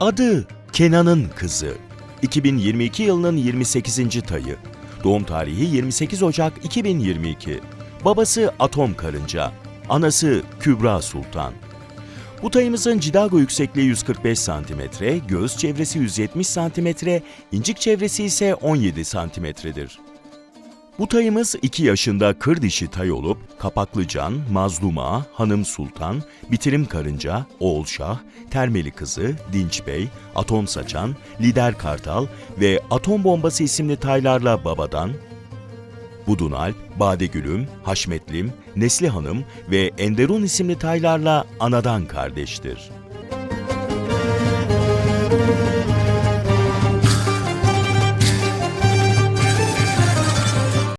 Adı Kenan'ın kızı. 2022 yılının 28. tayı. Doğum tarihi 28 Ocak 2022. Babası Atom Karınca. Anası Kübra Sultan. Bu tayımızın cidago yüksekliği 145 cm, göğüs çevresi 170 cm, incik çevresi ise 17 cm'dir. Bu tayımız 2 yaşında kır dişi tay olup Kapaklıcan, Mazluma, Hanım Sultan, Bitirim Karınca, Oğulşah, Termeli Kızı, Dinç Bey, Atom Saçan, Lider Kartal ve Atom Bombası isimli taylarla babadan, Budunalp, Badegülüm, Haşmetlim, Nesli Hanım ve Enderun isimli taylarla anadan kardeştir.